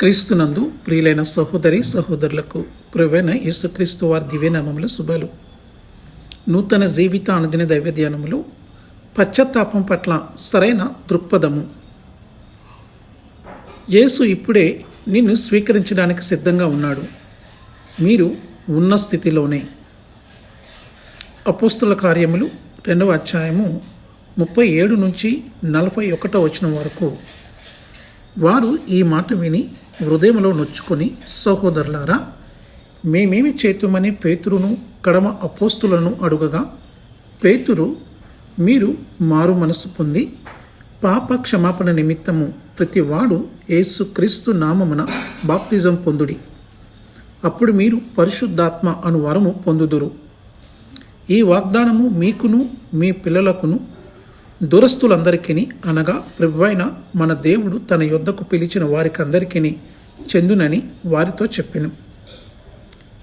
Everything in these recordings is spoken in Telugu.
క్రీస్తునందు ప్రియులైన సహోదరి సహోదరులకు ప్రవేణ యేసుక్రీస్తు వారి దివ్యనామముల శుభాలు. నూతన జీవిత అనుదిన దైవ ధ్యానములు పశ్చాత్తాపం పట్ల సరైన దృక్పథము. యేసు ఇప్పుడే నిన్ను స్వీకరించడానికి సిద్ధంగా ఉన్నాడు. మీరు ఉన్న స్థితిలోనే. అపోస్తుల కార్యములు రెండవ అధ్యాయము ముప్పై ఏడు నుంచి నలభై ఒకటో వచనం వరకు వారు ఈ మాట విని హృదయంలో నొచ్చుకొని సహోదరులారా మేమేమి చేతుమని పేతురును కడమ అపోస్తులను అడుగగా పేతురు మీరు మారు మనసు పొంది పాప క్షమాపణ నిమిత్తము ప్రతివాడు యేసుక్రీస్తు నామమున బాప్తిజం పొందుడి. అప్పుడు మీరు పరిశుద్ధాత్మ అను వరము పొందుదురు. ఈ వాగ్దానము మీకును మీ పిల్లలకును దురస్తులందరికీ అనగా ప్రభువైన మన దేవుడు తన యొద్దకు పిలిచిన వారికందరికీ చెందునని వారితో చెప్పెను.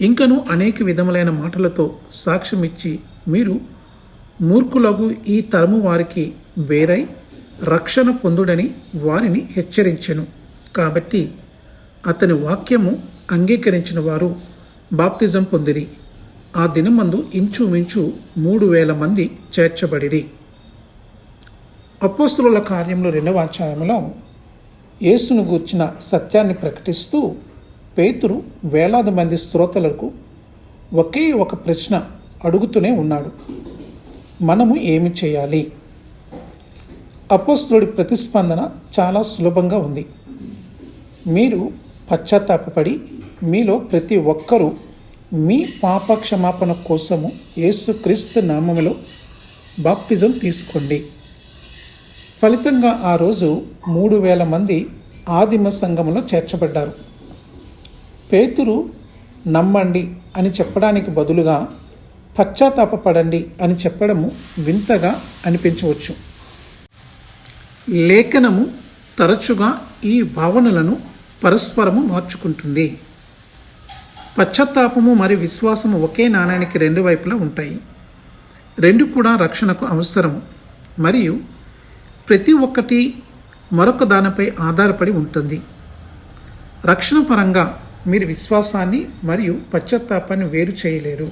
ఇంకను అనేక విధములైన మాటలతో సాక్ష్యమిచ్చి మీరు మూర్ఖులకు ఈ తరము వారికి వేరై రక్షణ పొందుడని వారిని హెచ్చరించెను. కాబట్టి అతని వాక్యము అంగీకరించిన వారు బాప్తిజం పొందిరి. ఆ దినమందు ఇంచుమించు మూడు వేల మంది చేర్చబడిరి. అపోస్తుల కార్యంలో రెండవ అధ్యాయంలో యేసును గూర్చిన సత్యాన్ని ప్రకటిస్తూ పేతురు వేలాది మంది శ్రోతలకు ఒకే ఒక ప్రశ్న అడుగుతూనే ఉన్నాడు. మనము ఏమి చేయాలి? అపోస్తుడి ప్రతిస్పందన చాలా సులభంగా ఉంది. మీరు పశ్చాత్తాపడి మీలో ప్రతి ఒక్కరూ మీ పాప క్షమాపణ కోసము యేసుక్రీస్తు నామములో బాప్తిజం తీసుకోండి. ఫలితంగా ఆ రోజు మూడు వేల మంది ఆదిమ సంఘములో చేర్చబడ్డారు. పేతురు నమ్మండి అని చెప్పడానికి బదులుగా పశ్చాత్తాపడండి అని చెప్పడము వింతగా అనిపించవచ్చు. లేఖనము తరచుగా ఈ భావనలను పరస్పరము మార్చుకుంటుంది. పశ్చాత్తాపము మరియు విశ్వాసము ఒకే నాణానికి రెండు వైపులా ఉంటాయి. రెండు కూడా రక్షణకు అవసరము. మరియు ప్రతి ఒక్కటి మరొక దానిపై ఆధారపడి ఉంటుంది. రక్షణ పరంగా మీరు విశ్వాసాన్ని మరియు పశ్చాత్తాపాన్ని వేరు చేయలేరు.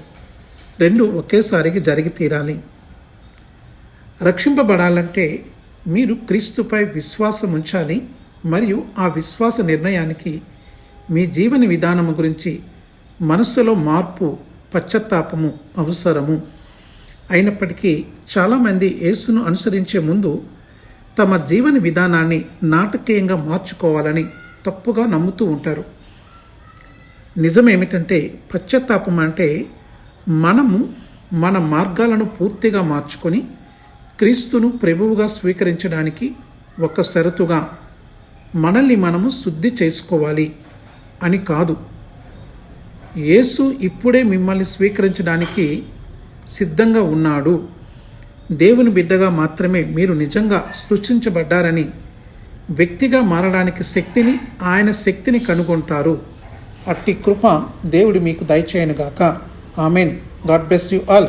రెండు ఒకేసారికి జరిగి తీరాలి. రక్షింపబడాలంటే మీరు క్రీస్తుపై విశ్వాసం ఉంచాలి మరియు ఆ విశ్వాస నిర్ణయానికి మీ జీవన విధానము గురించి మనస్సులో మార్పు పశ్చాత్తాపము అవసరము. అయినప్పటికీ చాలామంది యేసును అనుసరించే ముందు తమ జీవన విధానాన్ని నాటకీయంగా మార్చుకోవాలని తప్పుగా నమ్ముతూ ఉంటారు. నిజమేమిటంటే పశ్చాత్తాపం అంటే మనము మన మార్గాలను పూర్తిగా మార్చుకొని క్రీస్తును ప్రభువుగా స్వీకరించడానికి ఒక షరతుగా మనల్ని మనము శుద్ధి చేసుకోవాలి అని కాదు. యేసు ఇప్పుడే మిమ్మల్ని స్వీకరించడానికి సిద్ధంగా ఉన్నాడు. దేవుని బిడ్డగా మాత్రమే మీరు నిజంగా సృష్టించబడ్డారని వ్యక్తిగా మారడానికి శక్తిని ఆయన శక్తిని కనుగొంటారు. అట్టి కృప దేవుడు మీకు దయచేయనుగాక. Amen. God bless you all.